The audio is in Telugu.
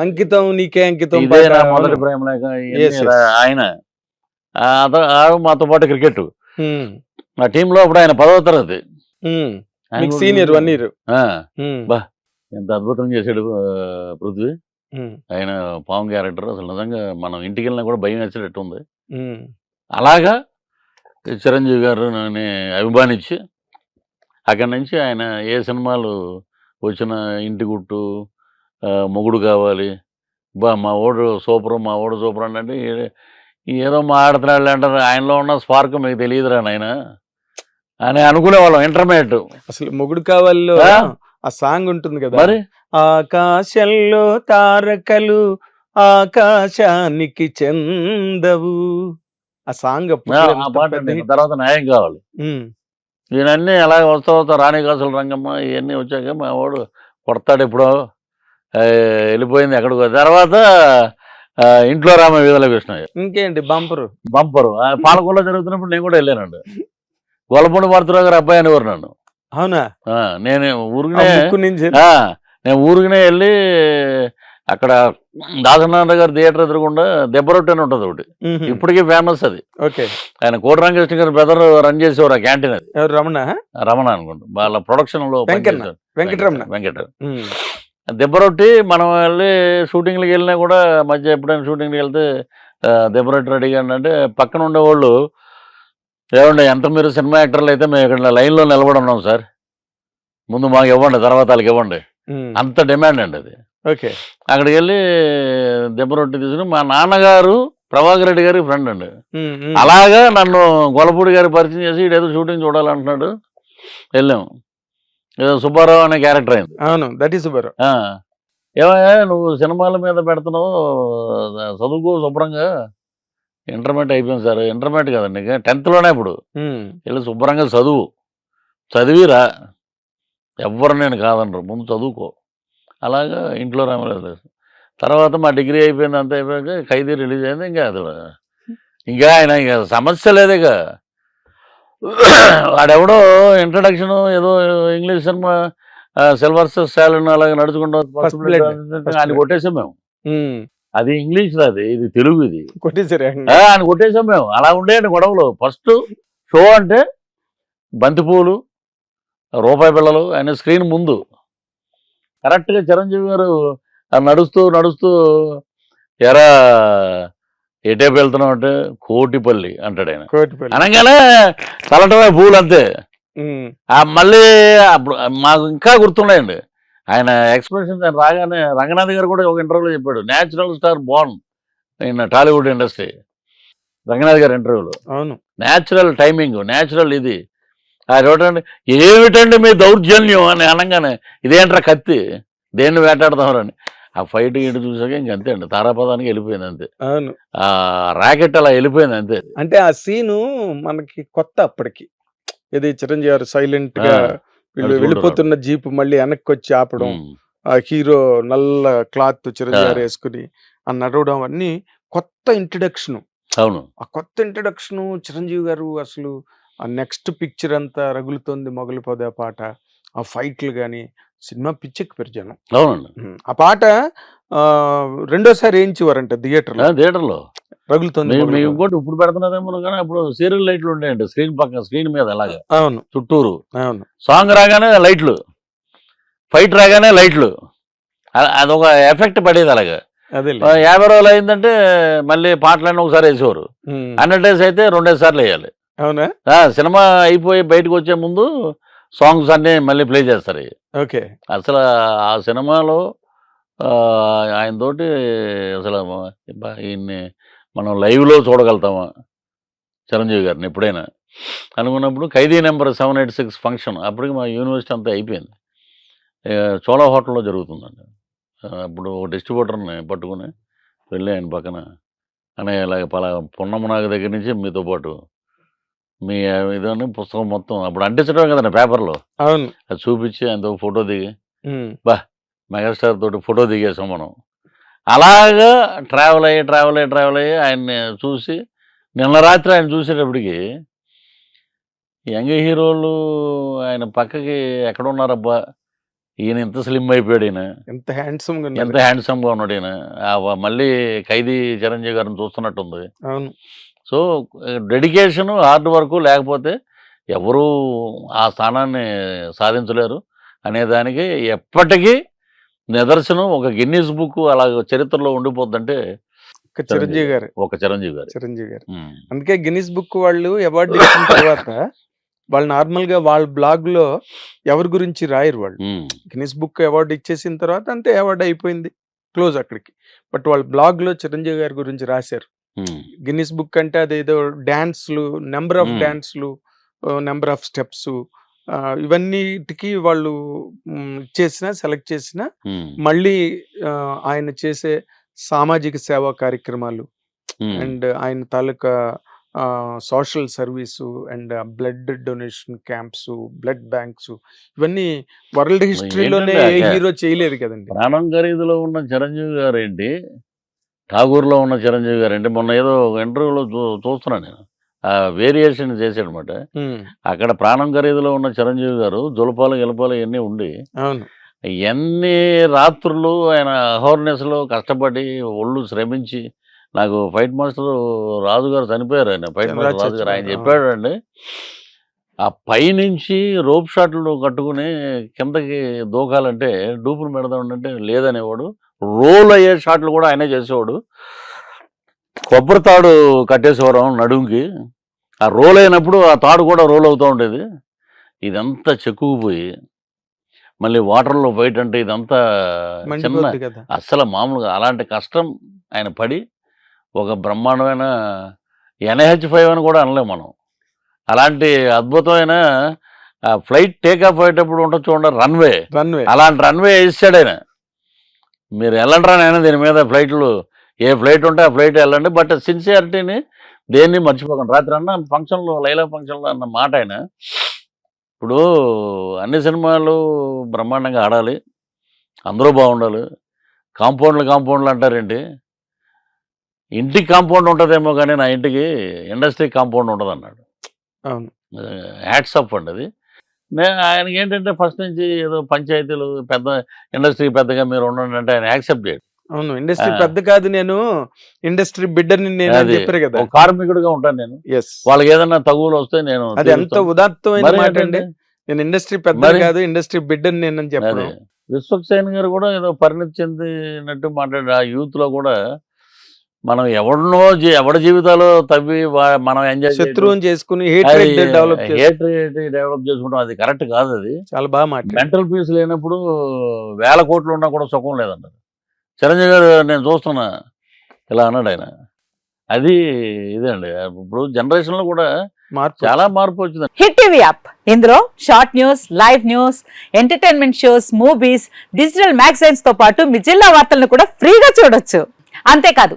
అంకితం నీకే అంకితం ఇదే నా పాట. మొదటి ప్రేమ ఆయన. మాతో పాటు క్రికెట్ మా టీంలో అప్పుడు ఆయన పదవ తరగతి. Senior one year. బా. ఎంత అద్భుతం చేశాడు పృథ్వీ. ఆయన పాము క్యారెక్టర్. అసలు నిజంగా మనం ఇంటికి వెళ్ళినా కూడా భయం వేసేటట్టు ఉంది అలాగా చిరంజీవి గారు అభిమానించి అక్కడి నుంచి ఆయన ఏ సినిమాలు వచ్చిన ఇంటి గుట్టు మొగుడు కావాలి. బా మా ఓడు సూపర్ మా ఓడు సూపర్ అంటే ఏదో మా ఆడుతున్నాడు అంటారు ఆయనలో ఉన్న స్పార్క్ మీకు తెలియదురా నాయన? అని అనుకునేవాళ్ళం ఇంటర్మీడియట్ అసలు మొగుడు కావాలో ఆ? సాంగ్ ఉంటుంది కదా. మరి? ఆకాశంలో తారకలు ఆకాశానికి చెందవు. ఆ సాంగ్ ఆ, పాట. తర్వాత న్యాయం కావాలి. ఈయనన్నీ అలా వస్తా వస్తా రాణికాసుల రంగమ్మ ఇవన్నీ వచ్చాక మా వాడు కొడతాడు ఎప్పుడో. ఆ, వెళ్ళిపోయింది ఎక్కడికో తర్వాత ఇంట్లో రామ వీధుల కృష్ణయ్య. ఇంకేంటి బంపరు? బంపరు. పాలకొండ జరుగుతున్నప్పుడు నేను కూడా వెళ్ళానండి. గొల్లపూడి మారుతురావు గారు అబ్బాయి అనేవారు నన్ను. అవునా? నేను ఊరికనే ఆ, నేను ఊరికనే వెళ్ళి అక్కడ దాసనారాయణ గారి థియేటర్ ఎదురుకుండా దెబ్బరొట్టి అని ఉంటుంది ఒకటి. ఇప్పటికీ ఫేమస్ అది. ఓకే. ఆయన కోటి రామకృష్ణ గారి బ్రదర్ రన్ చేసేవారు ఆ క్యాంటీన్ అది. ఎవరు రమణ? రమణ అనుకుంటా. వాళ్ళ ప్రొడక్షన్లో. వెంకటరమణ. వెంకట. ఉమ్, దెబ్బరొట్టి మనం వెళ్ళి షూటింగ్లకి వెళ్ళినా కూడా మధ్య ఎప్పుడైనా షూటింగ్కి వెళ్తే దెబ్బరొట్టి రెడీగా అంటే పక్కన ఉండేవాళ్ళు ఏమండి ఎంత మీరు సినిమా యాక్టర్లు అయితే మేము ఇక్కడ లైన్లో నిలబడి ఉన్నాం సార్. ముందు మాకు ఇవ్వండి తర్వాత వాళ్ళకి ఇవ్వండి. అంత డిమాండ్ అండి అది. ఓకే. అక్కడికి వెళ్ళి దెబ్బరొట్టి తీసుకుని మా నాన్నగారు ప్రభాకర్ రెడ్డి గారి ఫ్రెండ్ అండి. అలాగా నన్ను గొలపూడి గారి పరిచయం చేసి ఈడేదో షూటింగ్ చూడాలంటున్నాడు. వెళ్ళాం. ఏదో సుబ్బారావు అనే క్యారెక్టర్ అయింది. అవును దట్ ఈస్ సూపర్ ఆ, ఏమయ్యా నువ్వు సినిమాల మీద పెడుతున్నావు చదువుకో శుభ్రంగా. ఇంటర్మీడియట్ అయిపోయింది సార్ ఇంటర్మీడియట్ కదండి టెన్త్లోనే ఇప్పుడు. వెళ్ళి శుభ్రంగా చదువు. చదివిరా. ఎవ్వరు నేను కాదనరు ముందు చదువుకో. అలాగా ఇంట్లో రామలేదు తర్వాత మా డిగ్రీ అయిపోయింది అంత అయిపోయాక ఖైదీ రిలీజ్ అయింది ఇంకా అసలు ఇంకా ఆయన ఇంకా సమస్య లేదు ఇక. వాడెవడో ఇంట్రడక్షన్ ఏదో ఇంగ్లీష్ సినిమా సిల్వర్ సాలన్ అలాగే నడుచుకుంటూ ఆయన. కొట్టేసాం మేము. అది ఇంగ్లీష్ అది ఇది తెలుగు ఇది. కొట్టేసరి ఆయన. కొట్టేసాం మేము. అలా ఉండేయండి గొడవలు. ఫస్ట్ షో అంటే బంతిపూలు రూపాయి పిల్లలు ఆయన స్క్రీన్ ముందు. కరెక్ట్గా చిరంజీవి గారు నడుస్తూ నడుస్తూ ఎరా ఎటేపు వెళ్తున్నావు అంటే కోటిపల్లి అంటాడు ఆయన. కోటిపల్లి. అనగానే తలటమే పూలు అంతే. ఆ మళ్ళీ అప్పుడు మాకు ఇంకా గుర్తున్నాయండి ఆయన ఎక్స్ప్రెషన్స్ ఆయన రాగానే రంగనాథ్ గారు కూడా ఒక ఇంటర్వ్యూలో చెప్పాడు natural star born in Tollywood industry. Ranganath గారి ఇంటర్వ్యూలో. అవును. న్యాచురల్ టైమింగ్ న్యాచురల్ ఇది. అది ఏమిటండి ఏమిటండి మీ దౌర్జన్యం? అని అనగానే ఇదేంట్రా కత్తి? దేన్ని వేటాడతామని ఆ ఫైట్ ఇటు చూసాక ఇంక అంతే అండి. తారాపదానికి వెళ్ళిపోయింది అంతే. అవును. ఆ రాకెట్ అలా వెళ్ళిపోయింది అంతే. అంటే ఆ సీను మనకి కొత్త అప్పటికి. ఇది చిరంజీవి గారు సైలెంట్గా వీళ్ళు వెళ్ళిపోతున్న జీప్ మళ్ళీ వెనక్కి వచ్చి ఆపడం ఆ హీరో నల్ల క్లాత్ చిరంజీవి. గారు వేసుకుని ఆ నడవడం అన్ని కొత్త ఇంట్రడక్షన్. అవును. ఆ కొత్త ఇంట్రడక్షన్ చిరంజీవి గారు అసలు ఆ నెక్స్ట్ పిక్చర్ అంతా రగులుతోంది మొగలిపోదే పాట. ఆ ఫైట్లు కానీ సినిమా పిచ్చెక్కి జనం. అవునండి. ఆ పాట రెండోసారి వేయించేవారంట థియేటర్లో థియేటర్లో. రగులుతోంది. ఇంకోటి ఇప్పుడు పెడుతున్నదేమో కానీ అప్పుడు సీరియల్ లైట్లు ఉండేయండి స్క్రీన్ పక్కన స్క్రీన్ మీద అలాగా. అవును. చుట్టూరు. అవును. సాంగ్ రాగానే లైట్లు. ఫైట్ రాగానే లైట్లు. అదొక ఎఫెక్ట్ పడేది అలాగా. యాభై రోజులు అయిందంటే మళ్ళీ పాటలన్నీ ఒకసారి వేసేవారు. హండ్రెడ్ డేస్ అయితే రెండేసి సార్లు వేయాలి. అవునా? సినిమా అయిపోయి బయటకు వచ్చే ముందు సాంగ్స్ అన్నీ మళ్ళీ ప్లే చేస్తారు. ఓకే. అసలు ఆ సినిమాలో ఆ, ఆయనతోటి అసలు ఈయన్ని మనం లైవ్లో చూడగలుగుతామా? చిరంజీవి గారిని ఎప్పుడైనా. అనుకున్నప్పుడు Khaidi number seven eight six function అప్పటికి మా యూనివర్సిటీ అంతా అయిపోయింది. చోళా హోటల్లో జరుగుతుందండి. అప్పుడు ఒక డిస్ట్రిబ్యూటర్ని పట్టుకుని వెళ్ళి ఆయన పక్కన అనే ఇలాగ పలా పున్నమనాగ దగ్గర నుంచి మీతో పాటు మీ ఇదని పుస్తకం మొత్తం అప్పుడు అంటించడం కదండి పేపర్లో. అవును. అది చూపించి ఆయనతో ఫోటో దిగి ఉమ్. మెగాస్టార్ తోటి ఫోటో దిగేసాం మనం. అలాగా ట్రావెల్ అయ్యి ట్రావెల్ అయ్యి ట్రావెల్ అయ్యి ఆయన్ని చూసి నిన్న రాత్రి ఆయన చూసేటప్పటికి యంగ్ హీరోలు ఆయన పక్కకి ఎక్కడ ఉన్నారబ్బా ఈయన ఇంత స్లిమ్ అయిపోయాడు ఈయన. ఎంత హ్యాండ్సమ్గా ఎంత హ్యాండ్సమ్గా ఉన్నాడు ఈయన. మళ్ళీ ఖైదీ చిరంజీవి గారిని చూస్తున్నట్టుంది. అవును. సో డెడికేషన్ హార్డ్ వర్క్ లేకపోతే ఎవరు ఆ స్థానాన్ని సాధించలేరు అనే దానికి ఎప్పటికీ నిదర్శనం ఒక గిన్నీస్ బుక్ అలా చరిత్రలో ఉండిపోద్దంటే చిరంజీవి గారు ఒక చిరంజీవి గారు చిరంజీవి గారు. అందుకే గిన్నిస్ బుక్ వాళ్ళు అవార్డు ఇచ్చిన తర్వాత వాళ్ళు నార్మల్గా వాళ్ళ బ్లాగ్లో ఎవరి గురించి రాయరు వాళ్ళు. గిన్నిస్ బుక్ అవార్డు ఇచ్చేసిన తర్వాత అంతే అవార్డు అయిపోయింది క్లోజ్ అక్కడికి బట్ వాళ్ళ బ్లాగ్లో చిరంజీవి గారి గురించి రాశారు. గిన్నిస్ బుక్ అంటే అదేదో డాన్స్లు నెంబర్ ఆఫ్ Hmm. డాన్స్లు నెంబర్ ఆఫ్ స్టెప్స్ ఇవన్నిటికి వాళ్ళు చేసిన సెలెక్ట్ చేసిన ఉమ్. మళ్ళీ ఆయన చేసే సామాజిక సేవా కార్యక్రమాలు. అండ్ ఆయన తాలూకా social service and blood donation camps blood banks ఇవన్నీ వరల్డ్ హిస్టరీలోనే ఏ హీరో చేయలేదు కదండి ప్రాణం ఖరీదులో ఉన్న చిరంజీవి గారు ఏంటి ఠాగూర్లో ఉన్న చిరంజీవి గారు ఏంటి మొన్న ఏదో ఇంటర్వ్యూలో చూస్తున్నాను నేను. ఆ వేరియేషన్ చేశాడనమాట అక్కడ ప్రాణం ఖరీదులో ఉన్న చిరంజీవి గారు జులపాలు గిలపాలు ఇవన్నీ ఉండి ఎన్ని రాత్రులు ఆయన అహోర్నెస్లో కష్టపడి ఒళ్ళు శ్రమించి నాకు ఫైట్ మాస్టర్ రాజు గారు చనిపోయారు ఆయన. ఫైట్ మాస్టర్ రాజు గారు ఆయన చెప్పాడు అండి ఆ పైనుంచి రోప్ షాట్లు కట్టుకుని కిందకి దూకాలంటే డూపులు పెడదామంటే లేదనేవాడు. రోల్ అయ్యే షాట్లు కూడా ఆయనే చేసేవాడు. కొబ్బరి తాడు కట్టేసేవారు నడుంకి. ఆ రోల్ అయినప్పుడు ఆ తాడు కూడా రోల్ అవుతూ ఉండేది. ఇదంతా చెక్కుకుపోయి మళ్ళీ వాటర్లో బయట అంటే ఇదంతా చిన్న అస్సలు మామూలుగా అలాంటి కష్టం ఆయన పడి ఒక బ్రహ్మాండమైన ఎన్హెచ్ ఫైవ్ అని కూడా అనలేం మనం. అలాంటి అద్భుతమైన ఫ్లైట్ టేక్ ఆఫ్ అయ్యేటప్పుడు ఉంటుంది చూడండి రన్వే. రన్వే. అలాంటి రన్వే వేసాడు ఆయన. మీరు వెళ్ళండి రా ఆయన దీని మీద ఫ్లైట్లు ఏ ఫ్లైట్ ఉంటే ఆ ఫ్లైట్ వెళ్ళండి. బట్ సిన్సియారిటీని దేన్ని మర్చిపోకండి. రాత్రి అన్న ఫంక్షన్లో లైలా ఫంక్షన్లో అన్న మాట ఆయన. ఇప్పుడు అన్ని సినిమాలు బ్రహ్మాండంగా ఆడాలి. అందరూ బాగుండాలి. కాంపౌండ్లు కాంపౌండ్లు అంటారేంటి? ఇంటికి కాంపౌండ్ ఉంటుందేమో కానీ నా ఇంటికి ఇండస్ట్రీ కాంపౌండ్ ఉంటుంది అన్నాడు అవును. హ్యాట్స్ అప్ అండి అది. నేను ఆయనకి ఏంటంటే ఫస్ట్ నుంచి ఏదో పంచాయతీలు పెద్ద ఇండస్ట్రీ పెద్దగా మీరు ఉండండి అంటే ఆయన యాక్సెప్ట్ చేయడు అవును ఇండస్ట్రీ. పెద్ద కాదు నేను ఇండస్ట్రీ బిడ్డని నేను చెప్పారు కదా కార్మికుడిగా ఉంటాను నేను వాళ్ళకి ఏదైనా తగువులు వస్తే నేను అది ఎంత. ఉదాత్తమైన మాట అండి నేను ఇండస్ట్రీ పెద్ద కాదు ఇండస్ట్రీ బిడ్డని నేను అని చెప్పడం అదే. విశ్వక్సేన్ గారు కూడా ఏదో పరిణతి చెందినట్టు మాట్లాడారు ఆ యూత్లో కూడా మనం ఎవరినో ఎవరి జీవితాలు తవ్వి మనం ఎంజాయ్ శత్రువుని చేసుకుని హేట్రెడ్ డెవలప్ డెవలప్ చేసుకుంటాం. అది కరెక్ట్ కాదు అది. చాలా బాగా మెంటల్ పీస్ లేనప్పుడు వేల కోట్లు ఉన్నా కూడా సుఖం లేదంటారు. చిరంజీవి గారు నేను చూస్తున్నా. ఇలా అన్నాడు ఆయన. అది ఇదే అండి ఇప్పుడు జనరేషన్లో కూడా మార్పు చాలా మార్పు వచ్చింది హిట్ టీవీ యాప్ ఇందులో short news live news entertainment shows movies digital మ్యాగజైన్స్తో పాటు మీ జిల్లా వార్తలను కూడా ఫ్రీగా చూడొచ్చు. అంతేకాదు